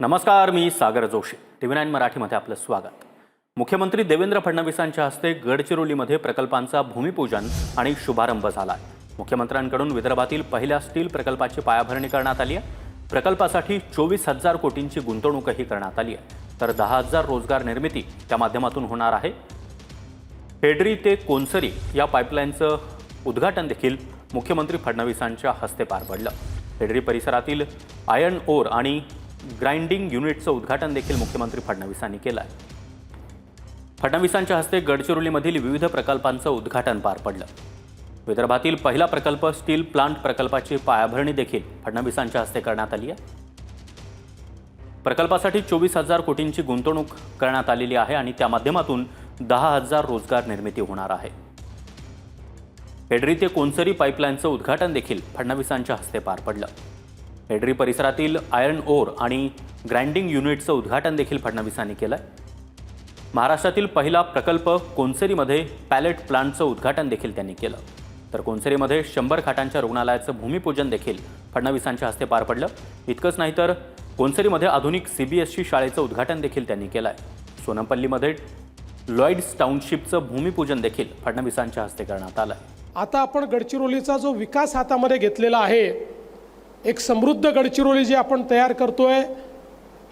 नमस्कार मी Sagar Joshi. TV nine मराठीमध्ये आपलं स्वागत. मुख्यमंत्री देवेंद्र फडणवीसांच्या हस्ते गडचिरोलीमध्ये प्रकल्पांचा भूमिपूजन आणि शुभारंभ झाला. मुख्यमंत्र्यांकडून विदर्भातील पहिल्या स्टील प्रकल्पाची पायाभरणी करण्यात आली आहे. प्रकल्पासाठी चोवीस हजार कोटींची गुंतवणूकही करण्यात आली आहे. तर दहा हजार रोजगार निर्मिती त्या माध्यमातून होणार आहे. हेडरी ते कोनसरी या पाईपलाईनचं उद्घाटन देखील मुख्यमंत्री फडणवीसांच्या हस्ते पार पडलं. हेडरी परिसरातील आयर्न ओर आणि ग्राइंडिंग युनिटचं उद्घाटन देखील मुख्यमंत्री फडणवीसांनी केलं आहे फडणवीसांच्या हस्ते गडचिरोलीमधील विविध प्रकल्पांचं उद्घाटन पार पडलं. विदर्भातील पहिला प्रकल्प स्टील प्लांट प्रकल्पाची पायाभरणी देखील फडणवीसांच्या हस्ते करण्यात आली आहे. प्रकल्पासाठी चोवीस हजार कोटींची गुंतवणूक करण्यात आलेली आहे आणि त्या माध्यमातून दहा हजार रोजगार निर्मिती होणार आहे. हेडरी ते कोनसरी पाईपलाईनचं उद्घाटन देखील फडणवीसांच्या हस्ते पार पडलं. हेडरी परिसरातील आयर्न ओर आणि ग्राइंडिंग युनिटचं उद्घाटन देखील फडणवीसांनी केलं महाराष्ट्रातील पहिला प्रकल्प कोनसरीमध्ये पॅलेट प्लांटचं उद्घाटन देखील त्यांनी केलं. तर कोनसरीमध्ये शंभर खाटांच्या रुग्णालयाचं भूमिपूजन देखील फडणवीसांच्या हस्ते पार पडलं. इतकंच नाही तर कोनसरीमध्ये आधुनिक सी बी एस सी शाळेचं उद्घाटन देखील त्यांनी केलं आहे सोनमपल्लीमध्ये लॉईड्स टाउनशिपचं भूमिपूजन देखील फडणवीसांच्या हस्ते करण्यात आलं आहे आता आपण गडचिरोलीचा जो विकास हातामध्ये घेतलेला आहे एक समृद्ध गडचिरोली जे आपण तयार करतो आहे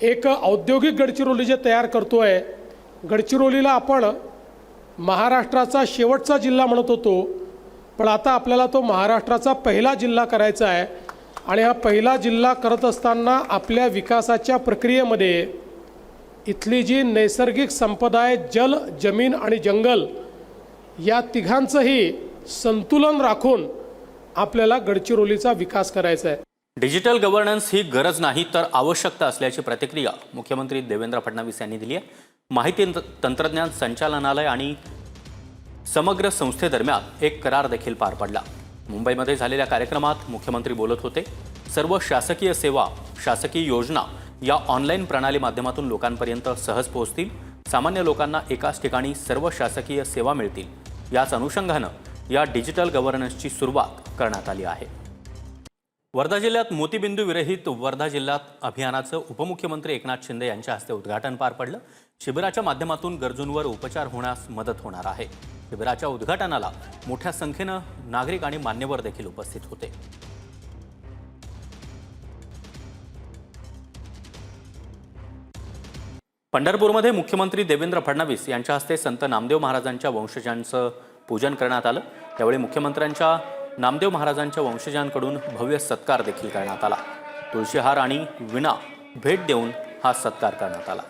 एक औद्योगिक गडचिरोली जे तयार करतो आहे गडचिरोलीला आपण महाराष्ट्राचा शेवटचा जिल्हा म्हणत होतो पण आता आपल्याला तो महाराष्ट्राचा पहिला जिल्हा करायचा आहे आणि हा पहिला जिल्हा करत असताना आपल्या विकासाच्या प्रक्रियेमध्ये इथली जी नैसर्गिक संपदा आहे जल जमीन आणि जंगल या तिघांचंही संतुलन राखून आपल्याला गडचिरोलीचा विकास करायचा आहे. डिजिटल गव्हर्नन्स ही गरज नाही तर आवश्यकता असल्याची प्रतिक्रिया मुख्यमंत्री देवेंद्र फडणवीस यांनी दिली आहे. माहिती तंत्रज्ञान संचालनालय आणि समग्र संस्थेदरम्यान एक करार देखील पार पडला. मुंबईमध्ये झालेल्या कार्यक्रमात मुख्यमंत्री बोलत होते. सर्व शासकीय सेवा शासकीय योजना या ऑनलाईन प्रणाली माध्यमातून लोकांपर्यंत सहज पोहोचतील. सामान्य लोकांना एकाच ठिकाणी सर्व शासकीय सेवा मिळतील. याच अनुषंगानं या डिजिटल गव्हर्नन्सची सुरुवात करण्यात आली आहे. वर्धा जिल्ह्यात मोतीबिंदू विरहित वर्धा जिल्ह्यात अभियानाचं उपमुख्यमंत्री एकनाथ शिंदे यांच्या हस्ते उद्घाटन पार पडलं. शिबिराच्या माध्यमातून गरजूंवर उपचार होण्यास मदत होणार आहे. शिबिराच्या उद्घाटनाला मोठ्या संख्येनं नागरिक आणि मान्यवर देखील उपस्थित होते. पंढरपूरमध्ये मुख्यमंत्री देवेंद्र फडणवीस यांच्या हस्ते संत नामदेव महाराजांच्या वंशजांचं पूजन करण्यात आलं. त्यावेळी मुख्यमंत्र्यांच्या नामदेव महाराजांच्या वंशजांकडून भव्य सत्कार देखील करण्यात आला. तुळशीहार आणि विणा भेट देऊन हा सत्कार करण्यात आला.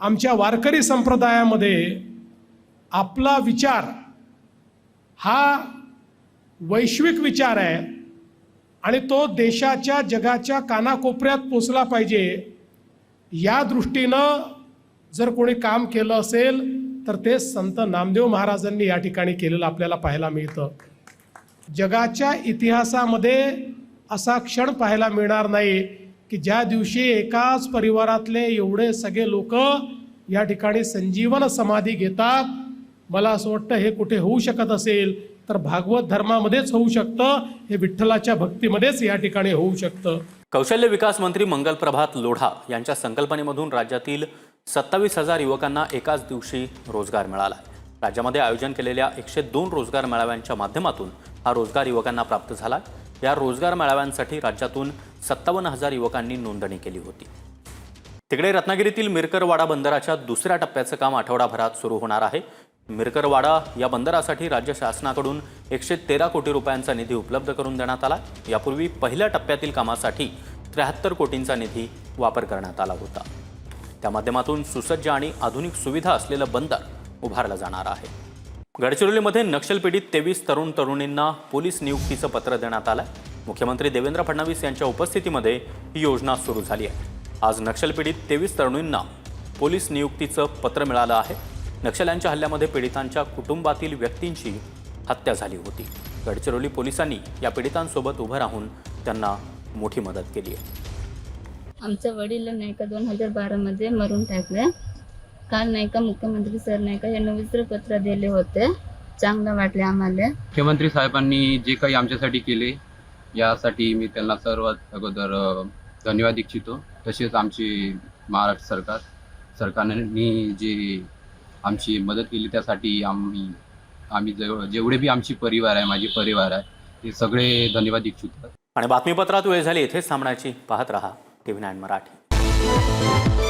आमच्या वारकरी संप्रदायामध्ये आपला विचार हा वैश्विक विचार आहे. आणि तो देशाच्या जगाच्या कानाकोपऱ्यात पोचला पाहिजे. या दृष्टीनं जर कोणी काम केलं असेल तर ते संत नामदेव महाराजांनी या ठिकाणी केलेलं आपल्याला पाहायला मिळतं. जगाच्या इतिहासामध्ये असा क्षण पाहायला मिळणार नाही की ज्या दिवशी एकाच परिवारातले एवढे सगळे लोक या ठिकाणी संजीवन समाधी घेतात. मला असं वाटतं हे कुठे होऊ शकत असेल? तर भागवत धर्मामध्येच होऊ शकतं हे विठ्ठलाच्या भक्तीमध्येच या ठिकाणी होऊ शकतं. कौशल्य विकास मंत्री मंगल प्रभात लोढा यांच्या संकल्पनेमधून राज्यातील सत्तावीस हजार युवकांना एकाच दिवशी रोजगार मिळाला. राज्यामध्ये आयोजन केलेल्या एकशे दोन रोजगार मेळाव्यांच्या माध्यमातून हा रोजगार युवकांना प्राप्त झाला. या रोजगार मेळाव्यांसाठी राज्यातून सत्तावन्न हजार युवकांनी नोंदणी केली होती. तिकडे रत्नागिरीतील मिरकरवाडा बंदराच्या दुसऱ्या टप्प्याचं काम आठवडाभरात सुरू होणार आहे. मिरकरवाडा या बंदरासाठी राज्य शासनाकडून एकशे तेरा कोटी रुपयांचा निधी उपलब्ध करून देण्यात आला. यापूर्वी पहिल्या टप्प्यातील कामासाठी त्र्याहत्तर कोटींचा निधी वापर करण्यात आला होता. त्या माध्यमातून सुसज्ज आणि आधुनिक सुविधा असलेलं बंदर उभारलं जाणार आहे. गडचिरोलीमध्ये नक्षलपीडित तेवीस तरुण तरुणींना पोलीस नियुक्तीचं पत्र देण्यात आलं मुख्यमंत्री देवेंद्र फडणवीस यांच्या उपस्थितीमध्ये ही योजना सुरू झाली आहे. आज नक्षलपीडित तेवीस तरुणींना पोलीस नियुक्तीचं पत्र मिळालं आहे. नक्षल्यांच्या हल्ल्यामध्ये पीडितांच्या कुटुंबातील व्यक्तींची हत्या झाली होती. गडचिरोली पोलिसांनी या पीडितांसोबत उभं राहून त्यांना मोठी मदत केली आहे. आमच्या वडील नाही का दोन हजार बारामध्ये मरून टाकले काल नाही का मुख्यमंत्री सर नाही का यांना विस्त्र पत्र दिले होते. चांगलं वाटले आम्हाला. मुख्यमंत्री साहेबांनी जे काही आमच्यासाठी केले यासाठी मी त्यांना सर्वात अगोदर धन्यवाद इच्छितो. तसेच आमची महाराष्ट्र सरकार सरकारने जे आमची मदत केली त्यासाठी आम्ही आम्ही जेव जेवढे बी आमची परिवार आहे माझे परिवार आहे ते सगळे धन्यवाद इच्छित. आणि बातमीपत्रात वेळ झाली इथेच थांबण्याची. पाहत रहा टी व्ही नाईन मराठी.